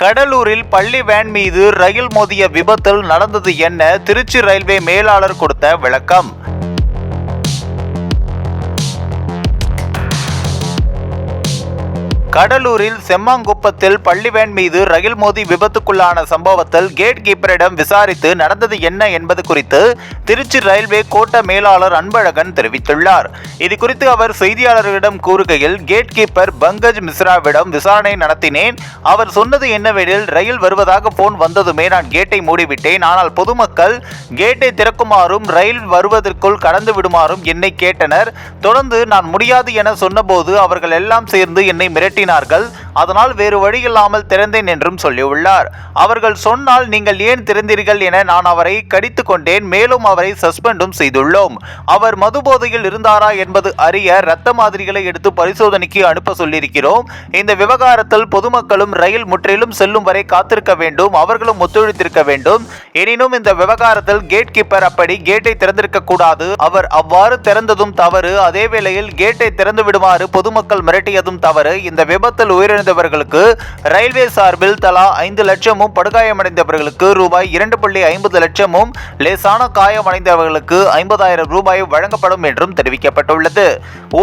கடலூரில் பள்ளி வேன் மீது ரயில் மோதிய விபத்தில் நடந்தது என்ன? திருச்சி ரயில்வே மேலாளர் கொடுத்த விளக்கம். கடலூரில் செம்மாங்குப்பத்தில் பள்ளிவேன் மீது ரயில் மோதி விபத்துக்குள்ளான சம்பவத்தில் கேட் கீப்பரிடம் விசாரித்து நடந்தது என்ன என்பது குறித்து திருச்சி ரயில்வே கோட்ட மேலாளர் அன்பழகன் தெரிவித்துள்ளார். இது குறித்து அவர் செய்தியாளர்களிடம் கூறுகையில் கேட் கீப்பர் பங்கஜ் மிஸ்ராவிடம் விசாரணை நடத்தினேன். அவர் சொன்னது என்னவெனில் ரயில் வருவதாக போன் வந்ததுமே நான் கேட்டை மூடிவிட்டேன். ஆனால் பொதுமக்கள் கேட்டை திறக்குமாறும் ரயில் வருவதற்குள் கடந்து விடுமாறும் என்னை கேட்டனர். தொடர்ந்து நான் முடியாது என சொன்னபோது அவர்கள் எல்லாம் சேர்ந்து என்னை வழங்கினார்கள் அதனால் வேறு வழி இல்லாமல் திறந்தேன் என்றும் சொல்லியுள்ளார். அவர்கள் சொன்னால் நீங்கள் ஏன் திறந்தீர்கள் என நான் அவரை கடித்து கொண்டேன். மேலும் அவரை சஸ்பெண்டும் செய்துள்ளோம். அவர் மது போதையில் இருந்தாரா என்பது அறிய இரத்த மாதிரிகளை எடுத்து பரிசோதனைக்கு அனுப்ப சொல்லியிருக்கிறோம். இந்த விவகாரத்தில் பொதுமக்களும் ரயில் முற்றிலும் செல்லும் வரை காத்திருக்க வேண்டும். அவர்களும் ஒத்துழைத்திருக்க வேண்டும். எனினும் இந்த விவகாரத்தில் கேட் கீப்பர் அப்படி கேட்டை திறந்திருக்க கூடாது. அவர் அவ்வாறு திறந்ததும் தவறு. அதே வேளையில் கேட்டை திறந்து விடுமாறு பொதுமக்கள் மிரட்டியதும் தவறு. இந்த விபத்தில் உயிரிழந்த உயிரிழந்தவர்களுக்கு ரயில்வே சார்பில் தலா ஐந்து லட்சமும் படுகாயமடைந்தவர்களுக்கு ரூபாய் இரண்டு புள்ளி ஐம்பது லட்சமும் லேசான காயமடைந்தவர்களுக்கு ஐம்பதாயிரம் ரூபாய் வழங்கப்படும் என்றும் தெரிவிக்கப்பட்டுள்ளது.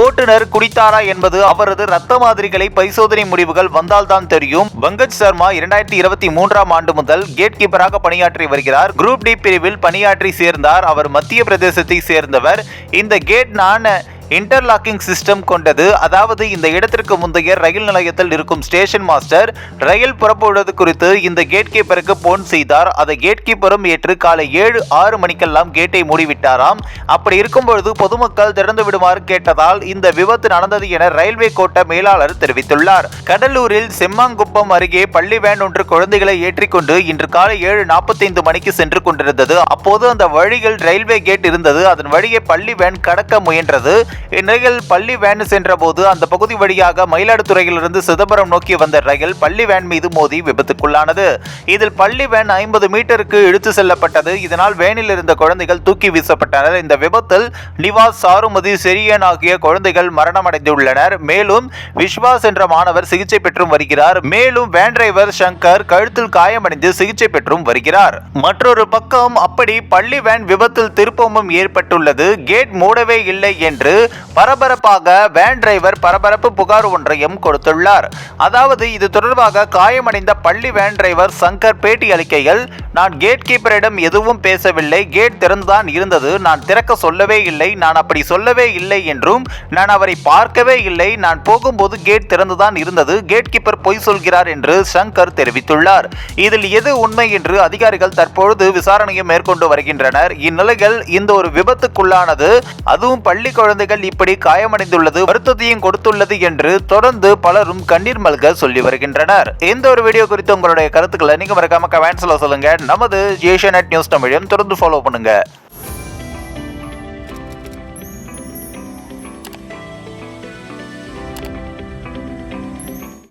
ஓட்டுநர் குடித்தாரா என்பது அவரது ரத்த மாதிரிகளை பரிசோதனை முடிவுகள் வந்தால்தான் தெரியும். பங்கஜ் சர்மா இரண்டாயிரத்தி இருபத்தி மூன்றாம் ஆண்டு முதல் கேட் கீப்பராக பணியாற்றி வருகிறார். குரூப் டி பிரிவில் பணியாற்றி சேர்ந்தார். அவர் மத்திய பிரதேசத்தை சேர்ந்தவர். இந்த கேட் நான் இன்டர்லாக்கிங் சிஸ்டம் கொண்டது. அதாவது இந்த இடத்திற்கு முந்தைய ரயில் நிலையத்தில் இருக்கும் ஸ்டேஷன் மாஸ்டர் ரயில் புறப்படுவது குறித்து இந்த கேட் கீப்பருக்கு போன் செய்தார். அதை கேட் கீப்பரும் ஏற்று காலை ஏழு ஆறு மணிக்கெல்லாம் கேட்டை மூடிவிட்டாராம். அப்படி இருக்கும்பொழுது பொதுமக்கள் திறந்து விடுமாறு கேட்டதால் இந்த விபத்து நடந்தது என ரயில்வே கோட்ட மேலாளர் தெரிவித்துள்ளார். கடலூரில் செம்மாங்குப்பம் அருகே பள்ளி வேன் ஒன்று குழந்தைகளை ஏற்றிக்கொண்டு இன்று காலை ஏழு நாற்பத்தைந்து மணிக்கு சென்று கொண்டிருந்தது. அப்போது அந்த வழியில் ரயில்வே கேட் இருந்தது. அதன் வழியே பள்ளி வேன் கடக்க முயன்றது. இந்நிலையில் பள்ளி வேன் சென்றபோது அந்த பகுதி வழியாக மயிலாடுதுறையிலிருந்து சிதம்பரம் நோக்கி வந்த ரயில் பள்ளி வேன் மீது மோதி விபத்துக்குள்ளானது. இதில் பள்ளி வேன் ஐம்பது மீட்டருக்கு இழுத்து செல்லப்பட்டது. இதனால் வேனில் இருந்த குழந்தைகள் தூக்கி வீசப்பட்டனர். இந்த விபத்தில் நிவாஸ் சாருமதி செரியன் ஆகிய குழந்தைகள் மரணமடைந்துள்ளனர். மேலும் விஸ்வாஸ் என்ற மாணவர் சிகிச்சை பெற்றும் வருகிறார். மேலும் வேன் டிரைவர் சங்கர் கழுத்தில் காயமடைந்து சிகிச்சை பெற்றும் வருகிறார். மற்றொரு பக்கம் அப்படி பள்ளி வேன் விபத்தில் திருப்பமும் ஏற்பட்டுள்ளது. கேட் மூடவே இல்லை என்று பரபரப்பாக வேன் டிரைவர் பரபரப்பு புகார் ஒன்றையும் கொடுத்துள்ளார். அதாவது இது தொடர்பாக காயமடைந்த பள்ளி வேன் டிரைவர் சங்கர் பேட்டி அளிக்கையில் நான் கேட் கீப்பரிடம் எதுவும் பேசவில்லை. கேட் திறந்துதான் இருந்தது. நான் திறக்க சொல்லவே இல்லை. நான் அப்படி சொல்லவே இல்லை என்றும் நான் அவரை பார்க்கவே இல்லை. நான் போகும்போது கேட் திறந்துதான் இருந்தது. கேட் கீப்பர் பொய் சொல்கிறார் என்று சங்கர் தெரிவித்துள்ளார். இதில் எது உண்மை என்று அதிகாரிகள் தற்பொழுது விசாரணையை மேற்கொண்டு வருகின்றனர். இந்நிலையில் இந்த ஒரு விபத்துக்குள்ளானது அதுவும் பள்ளி குழந்தைகள் இப்படி காயமடைந்துள்ளது வருத்தத்தையும் கொடுத்துள்ளது என்று தொடர்ந்து பலரும் கண்ணீர் மல்க சொல்லி வருகின்றனர். இந்த ஒரு வீடியோ குறித்து உங்களுடைய கருத்துக்களை நீங்க மறக்காம கமெண்ட்ஸ்ல சொல்லுங்க. நமது ஏஷியா நியூஸ் தமிழையும் தொடர்ந்து ஃபாலோ பண்ணுங்க.